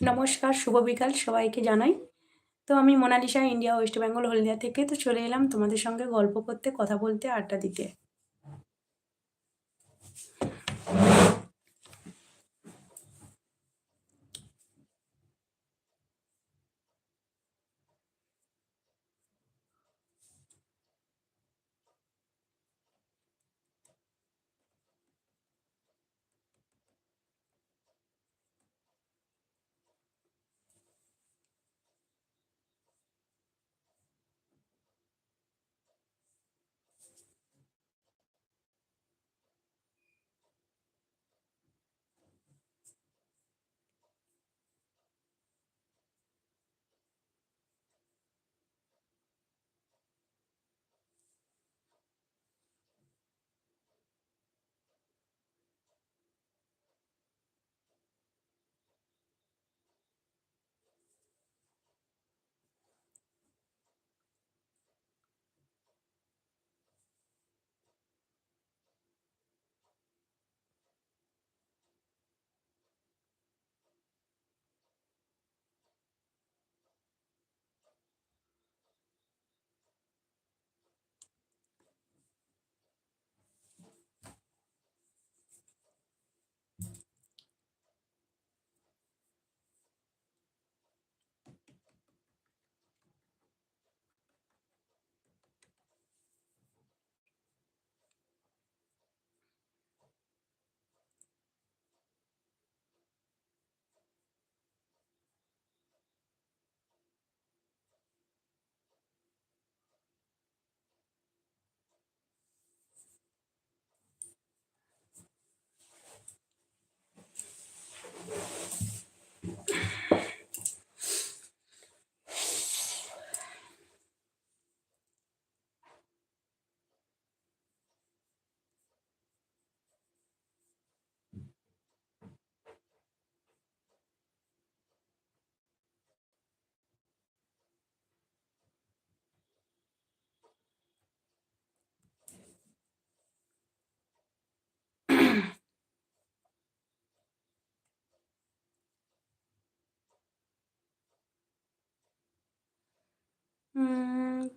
নমস্কার, শুভ বিকাল সবাইকে জানাই। তো আমি মোনালিসা ইন্ডিয়া ওয়েস্ট বেঙ্গল হলদিয়া থেকে তো চলে এলাম তোমাদের সঙ্গে গল্প করতে, কথা বলতে, আড্ডা দিতে।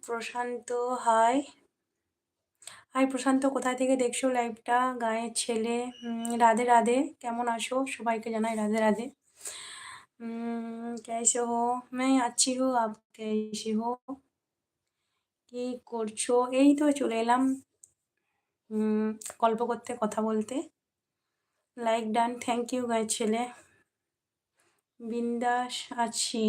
প্রশান্ত হাই। হাই প্রশান্ত কোথায় থেকে দেখছো লাইভটা? গাঁয়ের ছেলে। উম রাধে, রাধে। কেমন আছো? সবাইকে জানাই রাধে, রাধে। উম कैसे हो? मैं अच्छी हूँ, आप कैसी हो? কি করছো? এই তো চলে এলাম উম গল্প করতে, কথা বলতে। লাইক ডান, থ্যাংক ইউ গাঁয়ের ছেলে। বিন্দাস আছি।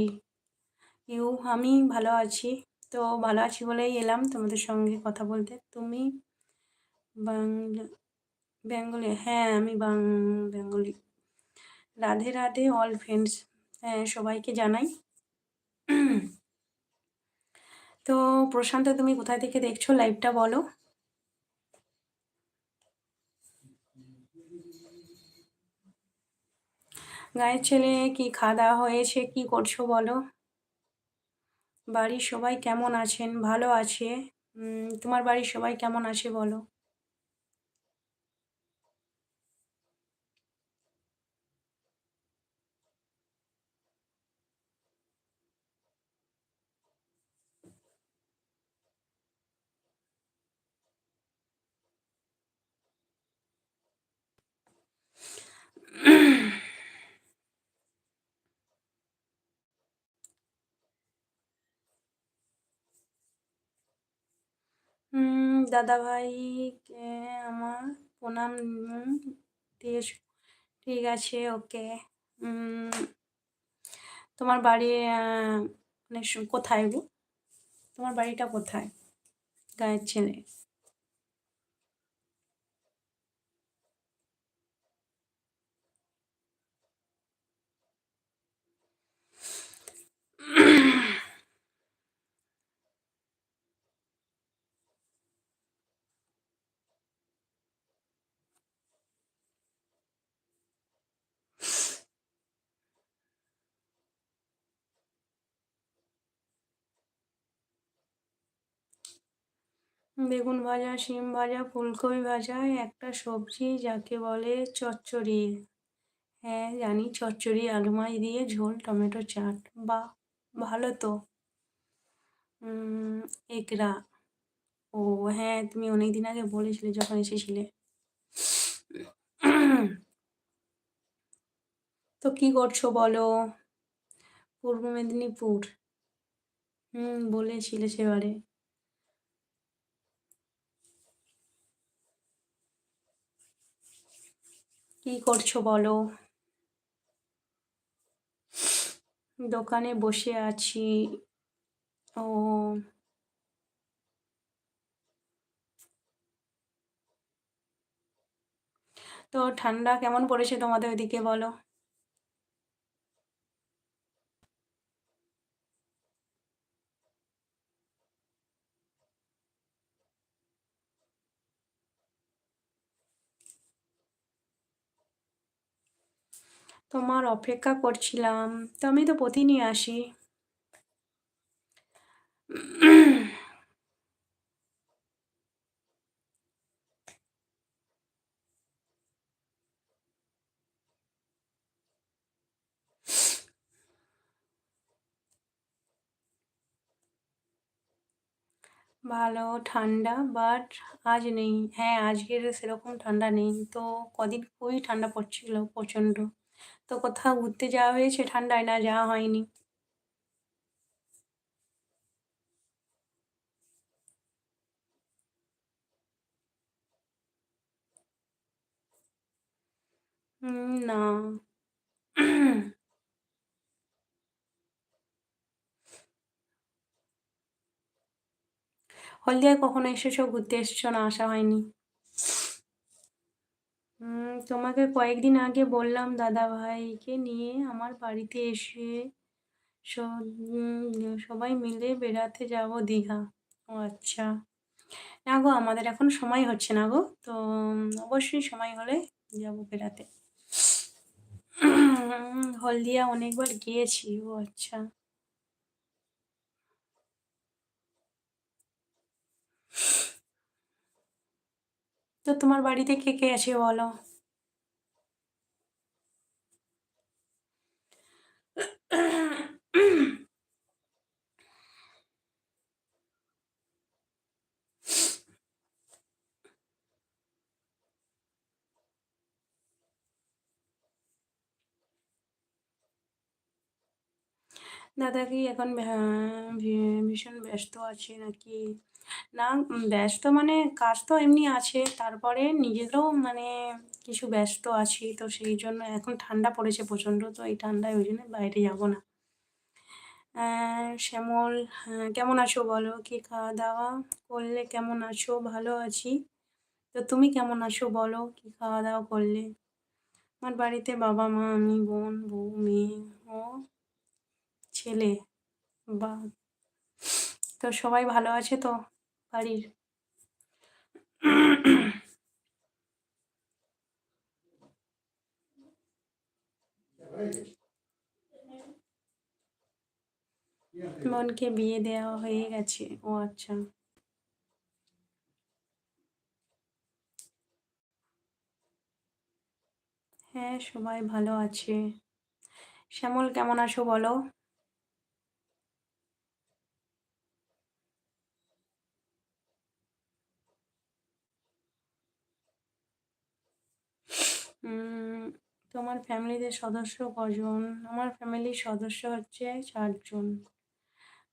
ইউ আমি ভালো আছি। তো ভালো আছি বলেই এলাম তোমাদের সঙ্গে কথা বলতে। তুমি বাংলা বেঙ্গলি? হ্যাঁ, আমি বাং Bengali. Radhe, Radhe all friends. হ্যাঁ, সবাইকে জানাই। তো প্রশান্ত তুমি কোথায় থেকে দেখছ লাইভটা বলো? গাঁয়ের ছেলে কি খাওয়া-দাওয়া হয়েছে? কি করছ বলো? বাড়ির সবাই কেমন আছেন? ভালো আছে। তোমার বাড়ির সবাই কেমন আছে বলো? দাদাভাইকে আমার প্রণাম দিয়ে। ঠিক আছে, ওকে। তোমার বাড়ি মানে কোথায় গো? তোমার বাড়িটা কোথায়? গায়ের ছেলে। বেগুন ভাজা, শিম ভাজা, ফুলকপি ভাজা একটা সবজি যাকে বলে চচ্চড়ি। হ্যাঁ জানি চচ্চড়ি আলু মাছ দিয়ে ঝোল টমেটো চাট বা ভালো তো। একরা। ও হ্যাঁ তুমি অনেক দিন আগে বলেছিলে যখন এসেছিলে। তো কি করছ বলো? পূর্ব মেদিনীপুর। হুম বলেছিলে সেবারে। কি করছ বলো? দোকানে বসে আছি। ও। তো ঠান্ডা কেমন পড়েছে তোমাদের ওইদিকে বলো? তোমার অপেক্ষা করছিলাম। তো আমি তো প্রতিদিনই আসি। ভালো, ঠান্ডা বাট আজ নেই। হ্যাঁ আজকের সেরকম ঠান্ডা নেই। তো কদিন খুবই ঠান্ডা পড়ছিল প্রচণ্ড। তো কোথাও ঘুরতে যাওয়া হয়েছে? ঠান্ডায় না যাওয়া হয়নি? না। হলদিয়ায় কখনো এসেছ? ঘুরতে এসেছ? না, আসা হয়নি। তোমাকে কয়েকদিন আগে বললাম দাদা ভাইকে নিয়ে আমার বাড়িতে এসে সবাই মিলে বেড়াতে যাব দীঘা। ও আচ্ছা। না গো, আমাদের এখন সময় হচ্ছে না গো, তো অবশ্যই সময় হলে যাব বেড়াতে। হলদিয়া অনেকবার গিয়েছি, ও আচ্ছা। তো তোমার বাড়িতে কে কে আছে বলো? দাদা কি এখন ভীষণ ব্যস্ত আছে নাকি? না ব্যস্ত মানে কাজ তো এমনি আছে। তারপরে নিজেরও মানে কিছু ব্যস্ত আছি তো সেই জন্য এখন ঠান্ডা পড়েছে প্রচণ্ড তো এই ঠান্ডায় ওই জন্য বাইরে যাব না। শ্যামল হ্যাঁ, কেমন আছো বলো? কি খাওয়া দাওয়া করলে কেমন আছো? ভালো আছি। তো তুমি কেমন আছো বলো? কি খাওয়া দাওয়া করলে? আমার বাড়িতে বাবা মা আমি বোন বউ মেয়ে ও ছেলে বা তো সবাই ভালো আছে তো? বাড়ির বোনকে বিয়ে দেওয়া হয়ে গেছে ও আচ্ছা। হ্যাঁ সবাই ভালো আছে। শ্যামল কেমন আছো বলো তোমার ফ্যামিলিতে সদস্য কজন? আমার ফ্যামিলির সদস্য হচ্ছে চারজন।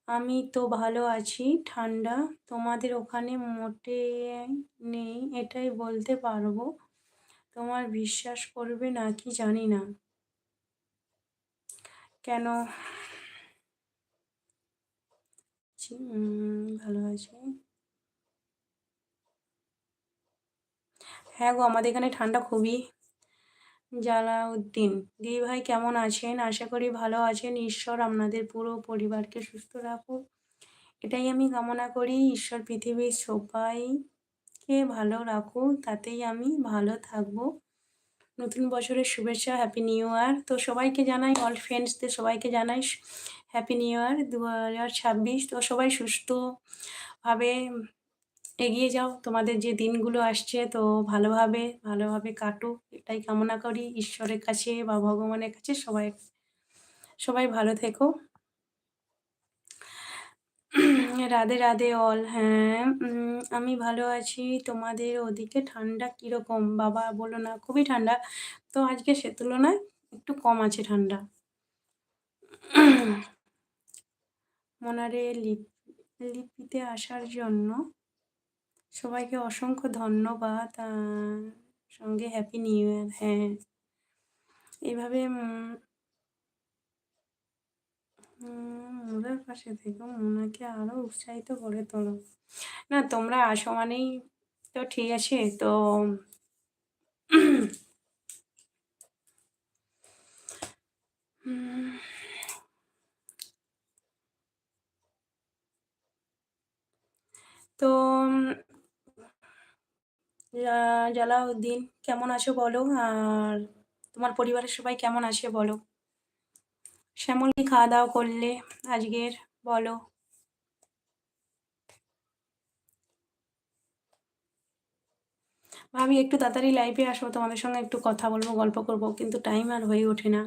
আমি তো ভালো আছি, ঠান্ডা। তোমাদের ওখানে মোটে নেই, এটাই বলতে পারব। তোমার বিশ্বাস করবে নাকি জানি না। কেন? ভালো আছি। হ্যাঁ গো, আমাদের এখানে ঠান্ডা খুবই। জালাউদ্দিন। দিদি ভাই কেমন আছেন? আশা করি ভালো আছেন। ঈশ্বর আপনাদের পুরো পরিবারকে সুস্থ রাখুক। এটাই আমি কামনা করি। ঈশ্বর পৃথিবীর সবাইকে ভালো রাখুক। তাতেই আমি ভালো থাকব। নতুন বছরের শুভেচ্ছা হ্যাপি নিউ ইয়ার তো সবাইকে জানাই অল ফ্রেন্ডসদের সবাইকে জানাই হ্যাপি নিউ ইয়ার দু হাজার ছাব্বিশ। তো সবাই সুস্থভাবে এগিয়ে যাও। তোমাদের যে দিনগুলো আসছে, তো ভালোভাবে ভালোভাবে কাটুক। এটাই কামনা করি। ঈশ্বরের কাছে বা ভগবানের কাছে সবাই সবাই ভালো থেকো। রাধে রাধে অল হ্যাঁ আমি ভালো আছি। তোমাদের ওদিকে ঠান্ডা কীরকম? বাবা বলো না, খুবই ঠান্ডা। তো আজকে সে তুলনায় একটু কম আছে ঠান্ডা। মনারে লিপ, লিপিতে আসার জন্য সবাইকে অসংখ্য ধন্যবাদ সঙ্গে হ্যাপি নিউ ইয়ার হ্যাঁ। এইভাবে মোদের পাশে থেকে, মোনাকে আরও উৎসাহিত করে তোলো। না, তোমরা আসো মানেই তো ঠিক আছে, তো তো জালাউদ্দিন, কেমন আছো বলো? আর তোমার পরিবারের সবাই কেমন আছে বলো? শ্যামল কি খাওয়া দাওয়া করলে আজকের, বলো। ভাবি, একটু তাড়াতাড়ি লাইভে আসব তোমাদের সঙ্গে একটু কথা বলব, গল্প করব, কিন্তু টাইম আর হয়ে ওঠে না।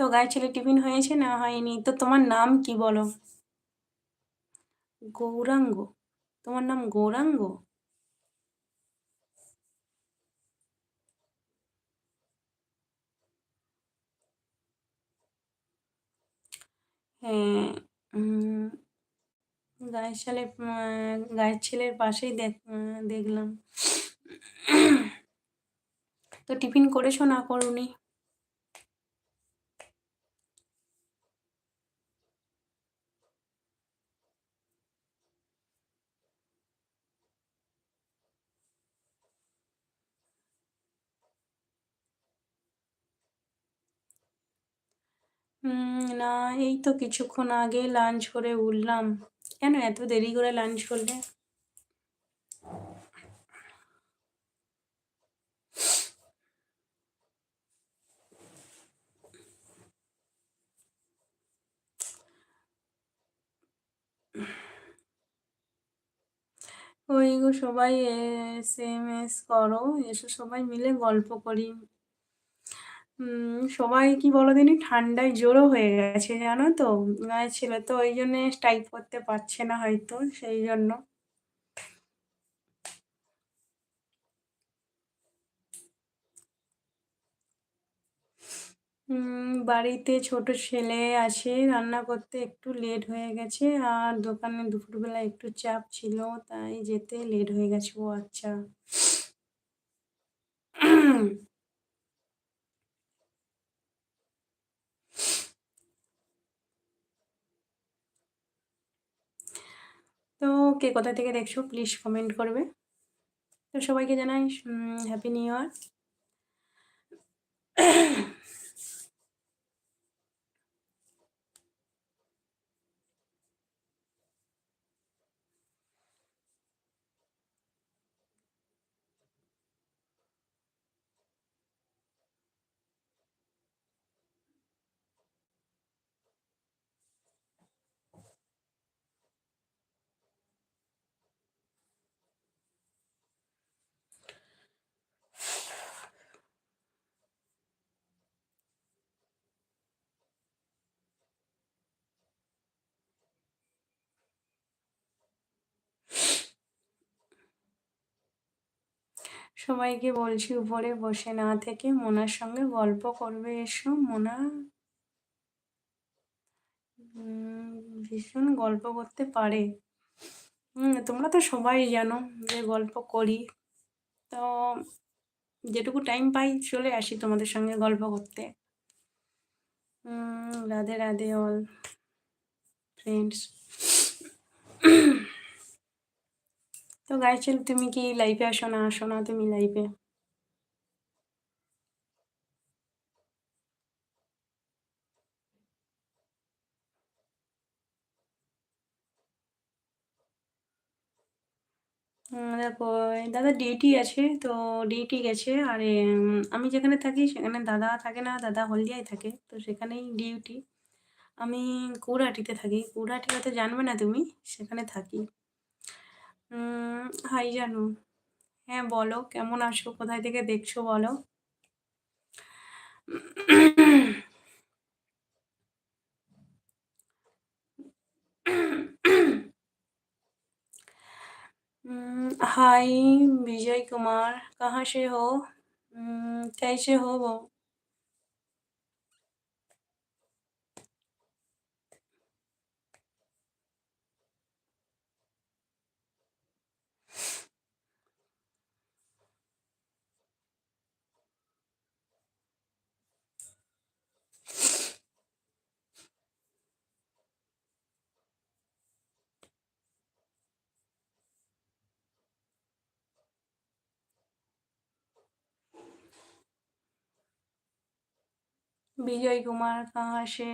তো গায়ের ছেলে টিফিন হয়েছে না হয়নি? তো তোমার নাম কি বলো? গৌরাঙ্গ। তোমার নাম গৌরাঙ্গ? হ্যাঁ গায়ের ছেলে গায়ের ছেলের পাশেই দেখ দেখলাম। তো টিফিন করেছ না করুনি? না, এই তো কিছুক্ষণ আগে লাঞ্চ করে উঠলাম। কেন এত দেরি করে লাঞ্চ করলে? ওই গো সবাই এস এম এস করো, এসে সবাই মিলে গল্প করি। সবাই কি বলো দিনই ঠান্ডায় জোরও হয়ে গেছে, জানো তো? গায়ে ছিল তো ওই জন্যে স্ট্রাইক করতে পারছে না হয়তো, সেই জন্য। বাড়িতে ছোট ছেলে আছে, রান্না করতে একটু লেট হয়ে গেছে, আর দোকানে দুপুরবেলা একটু চাপ ছিল, তাই যেতে লেট হয়ে গেছে, ও আচ্ছা। তো কে কোথা থেকে দেখছ প্লিজ কমেন্ট করবে। তো সবাইকে জানাই হ্যাপি নিউ ইয়ার সবাইকে বলছি, উপরে বসে না থেকে মোনার সঙ্গে গল্প করবে এসো, মোনা। ভীষণ গল্প করতে পারে। তোমরা তো সবাই জানো যে গল্প করি। তো যেটুকু টাইম পাই চলে আসি তোমাদের সঙ্গে গল্প করতে। রাধে রাধে অল ফ্রেন্ডস তো গাইছেন তুমি কি লাইফে আসো না আসো না, তুমি লাইফে দেখো, দাদা ডিউটি আছে, তো ডিউটি গেছে, আর আমি যেখানে থাকি সেখানে দাদা থাকে না, দাদা হলদিয়ায় থাকে, তো সেখানেই ডিউটি আমি কুড়াটিতে থাকি কুড়াটিটা তো জানবে না তুমি, সেখানে থাকি। হাই জানু হ্যাঁ বলো কেমন আছো কোথায় থেকে দেখছো বলো उम, हाय विजय कुमार कहाँ से हो उम, कैसे हो वो विजय कुमार कहाँ से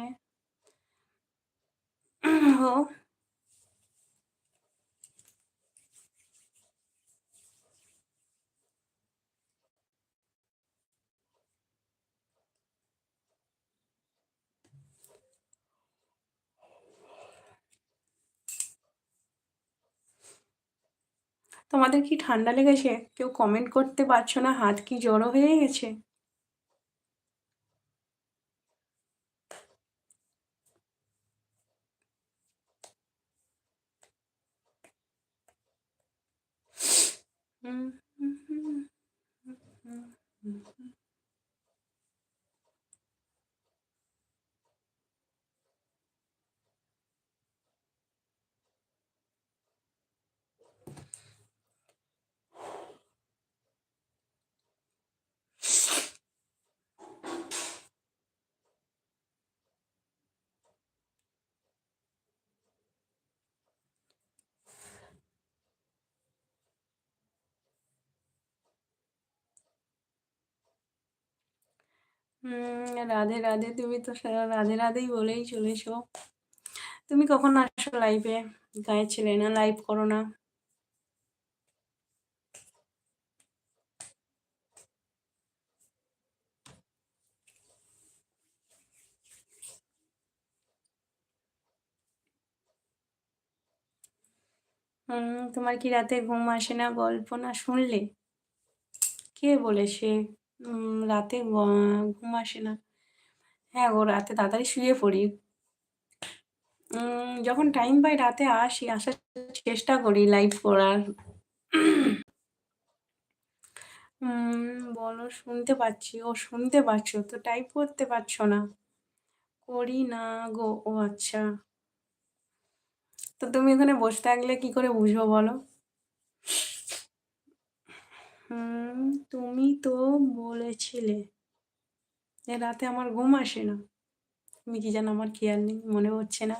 हो তোমাদের কি ঠান্ডা লেগেছে কেউ কমেন্ট করতে পারছো না হাত কি জড়ো হয়ে গেছে রাধে রাধে। তুমি তো রাধে রাধেই বলেই চলেছো। তুমি কখন আসো লাইভে গায়ের ছেলে না? লাইভ করো না? হুম, তোমার কি রাতে ঘুম আসে না? গল্প না শুনলে? কে বলেছে? রাতে ঘুম আসে না। হ্যাঁ গো রাতে তাড়াতাড়ি শুয়ে পড়ি। যখন টাইম পাই রাতে আসি, আসার চেষ্টা করি লাইভ করার। বলো, শুনতে পাচ্ছি। ও শুনতে পাচ্ছো, তো টাইপ করতে পারছ না। করি না গো। ও আচ্ছা। তো তুমি ওখানে বসে থাকলে কি করে বুঝব বলো? হুম, তুমি তো বলেছিলে রাতে আমার ঘুম আসে না। তুমি কি জানো আমার কেয়ার নেই, মনে হচ্ছে না।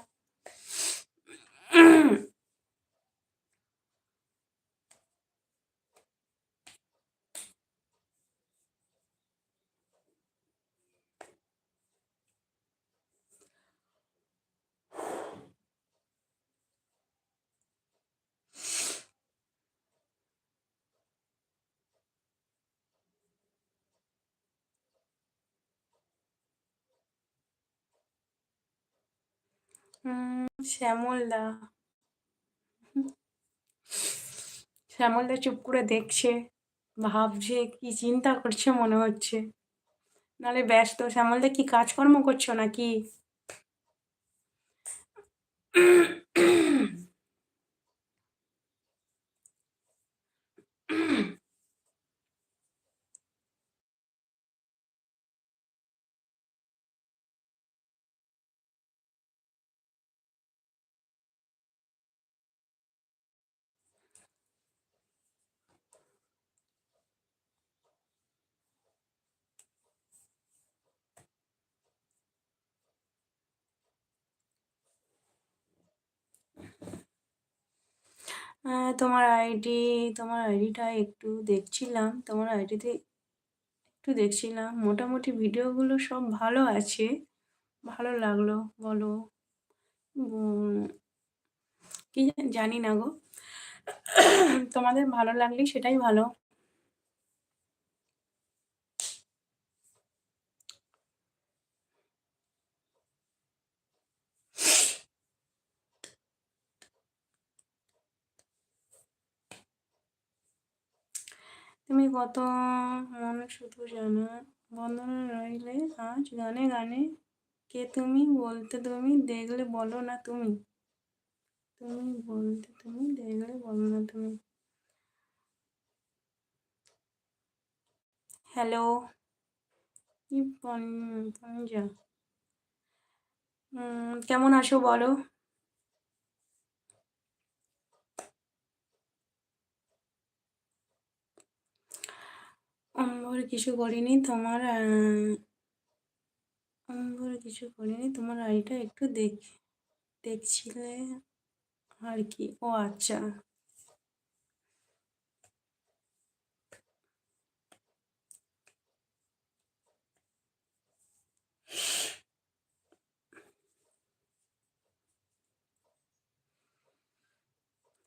শ্যামলদা। শ্যামলদা চুপ করে দেখছে, ভাবছে কি চিন্তা করছে মনে হচ্ছে। নালে ব্যস্ত, শ্যামলদা কি কাজকর্ম করছ নাকি? তোমার আইডি তোমার আইডিটা একটু দেখছিলাম, তোমার আইডিতে একটু দেখছিলাম। মোটামুটি ভিডিওগুলো সব ভালো আছে। ভালো লাগল, বলো। কি জানি না গো। তোমাদের ভালো লাগলেই সেটাই ভালো। তুমি কত মন শুধু জানো বন্ধনে রইলে আজ গানে গানে কে তুমি বলতে তুমি দেখলে বলো না তুমি। তুমি বলতে তুমি দেখলে বলো না তুমি। হ্যালো কি পঞ্জা কেমন আছো বলো? অম্বর কিছু করিনি, তোমার অম্বর কিছু করিনি, তোমার আইটা একটু দেখ, দেখছিলে আর কি? ও আচ্ছা।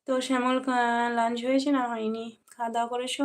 তো শ্যামল লাঞ্চ হয়েছে না হয়নি? খাওয়া দাওয়া করেছ?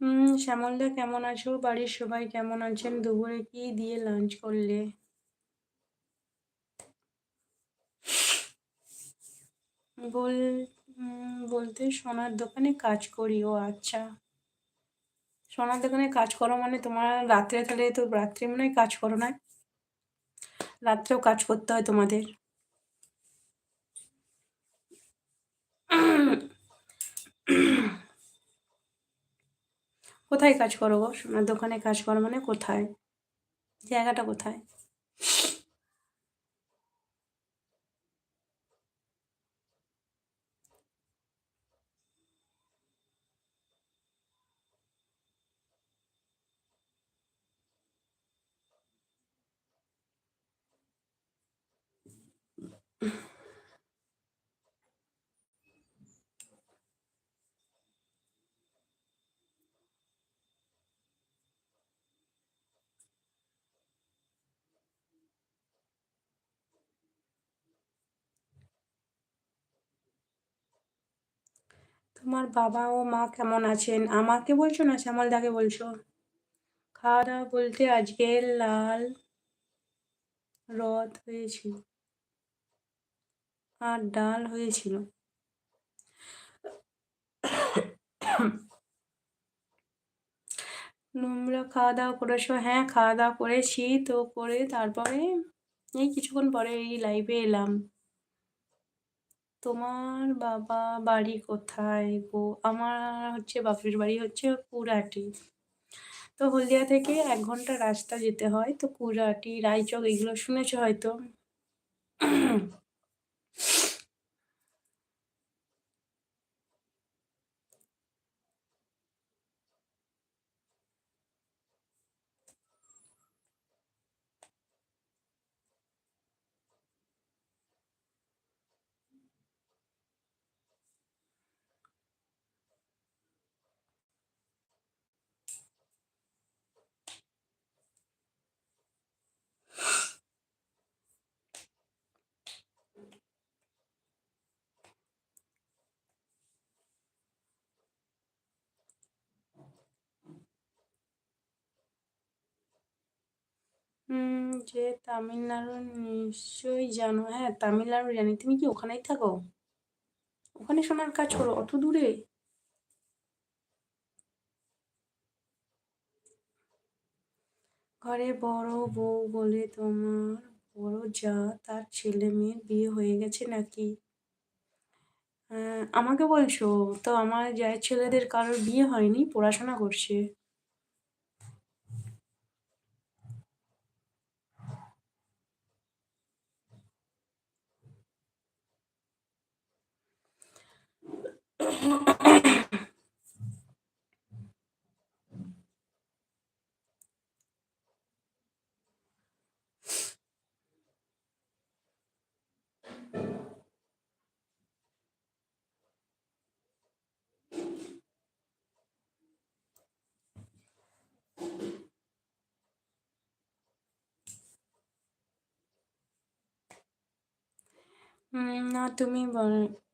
হুম, শ্যামলদা কেমন আছো? বাড়ির সবাই কেমন আছেন? দুপুরে কি দিয়ে লাঞ্চ করলে? বল বলতে সোনার দোকানে কাজ করি, ও আচ্ছা। সোনার দোকানে কাজ করো মানে তোমার রাত্রে তাহলে তো রাত্রে মনে হয় কাজ করো না? রাত্রেও কাজ করতে হয় তোমাদের। কোথায় কাজ করো গো? সোনার দোকানে কাজ করো মানে কোথায়? জায়গাটা কোথায়? তোমার বাবা ও মা কেমন আছেন? আমাকে বলছো না শ্যামলদাকে বলছো? খাওয়া দাওয়া বলতে আজকে লাল রথ হয়েছিল আর ডাল হয়েছিল। নোংরা খাওয়া দাওয়া করেছ? হ্যাঁ খাওয়া দাওয়া করেছি তো করে তারপরে এই কিছুক্ষণ পরে এই লাইভে এলাম। তোমার বাবা বাড়ি কোথায় গো? আমার হচ্ছে বাপের বাড়ি হচ্ছে কুরাটি তো হলদিয়া থেকে এক ঘণ্টা রাস্তা যেতে হয়, তো কুরাটি রায়চক, এগুলো শুনেছো হয়তো? যে তামিলনাড়ু নিশ্চয়ই জানো। হ্যাঁ তামিলনাড়ু জানি। তুমি কি ওখানেই থাকো? ওখানে শোনার কাজ করো, অত দূরে। ঘরে বড় বউ বলে তোমার বড় যা, তার ছেলে মেয়ের বিয়ে হয়ে গেছে নাকি? আমাকে বলছো, তো আমার যার ছেলেদের কারোর বিয়ে হয়নি, পড়াশোনা করছে। Mm, not to me, but.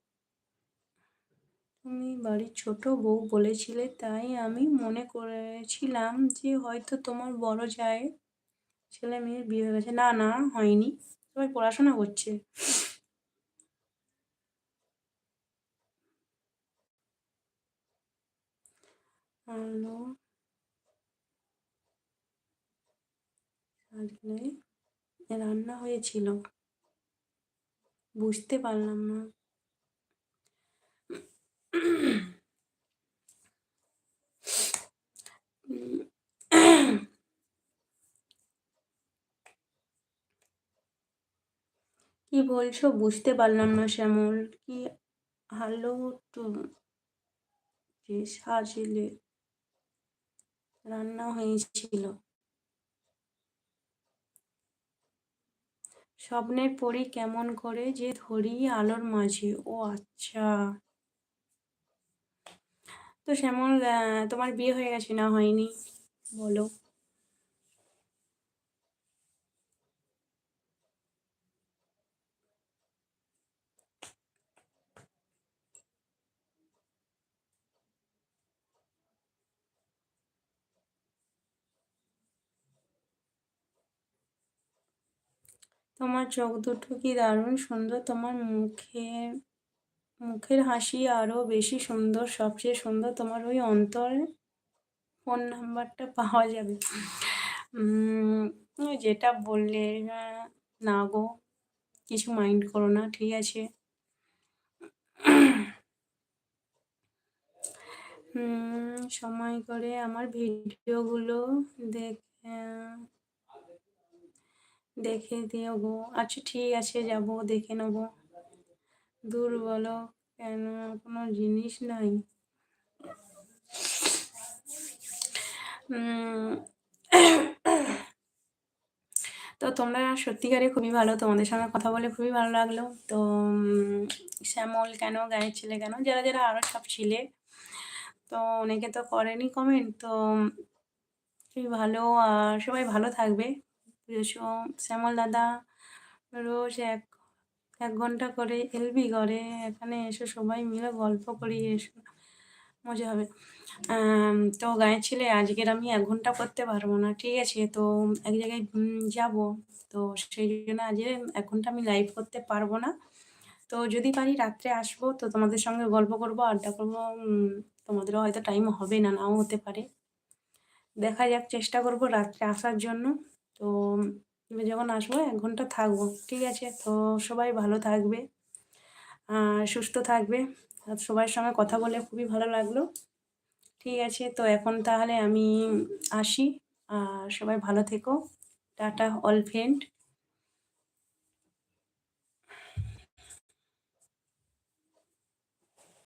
তুমি বাড়ির ছোট বউ বলেছিলে, তাই আমি মনে করেছিলাম যে হয়তো তোমার বড় জায়ের ছেলে মেয়ের বিয়ে হয়ে গেছে। না না, হয়নি। সবাই পড়াশোনা করছে। রান্না হয়েছিল। বুঝতে পারলাম না। কি বলছো? বুঝতে পারলাম না শ্যামল। কি আলো তো যে সাজলে রান্না হয়েছিল। স্বপ্নের পরি কেমন করে যে ধরি আলোর মাঝে? ও আচ্ছা। তো শ্যামল তোমার বিয়ে হয়ে গেছে না হয়নি? বলো। তোমার চোখ দুটো কি দারুণ সুন্দর, তোমার মুখের মুখের হাসি আরও বেশি সুন্দর, সবচেয়ে সুন্দর তোমার ওই অন্তরে ফোন নাম্বারটা পাওয়া যাবে। যেটা বললে, না গো, কিছু মাইন্ড করো না, ঠিক আছে? সময় করে আমার ভিডিওগুলো দেখে দেখে দিও গো। আচ্ছা ঠিক আছে, যাব, দেখে নেব। দূর বলো, কেন কোনো জিনিস নাই? তো তোমরা সত্যিকারে খুবই ভালো, তোমাদের সঙ্গে কথা বলে খুবই ভালো লাগল। তো শ্যামল কেন, গায়ের ছেলে কেন, যারা যারা আরও সব ছিলে, তো অনেকে তো করেনি কমেন্ট তো খুবই ভালো, আর সবাই ভালো থাকবে। শ্যামল দাদা, রোজ এক এক ঘণ্টা করে এলবি করে এখানে এসে সবাই মিলে গল্প করি এসে। মজা হবে। তো গায়ের ছেলে, আজকের আমি এক ঘণ্টা করতে পারব না, ঠিক আছে? তো এক জায়গায় যাব। তো সেই জন্য আজকে এক ঘণ্টা আমি লাইভ করতে পারব না। তো যদি পারি রাত্রে আসব, তো তোমাদের সঙ্গে গল্প করব, আড্ডা করব। তোমাদেরও হয়তো টাইম হবে না, নাও হতে পারে। দেখা যাক, চেষ্টা করব রাত্রে আসার জন্য। তো এবার যখন আসব, এক ঘণ্টা থাকব। ঠিক আছে? তো সবাই ভালো থাকবে সুস্থ থাকবে। আর সবার সঙ্গে কথা বলে খুবই ভালো লাগল। ঠিক আছে? তো এখন তাহলে আমি আসি। আর সবাই ভালো থেকো। Tata all friend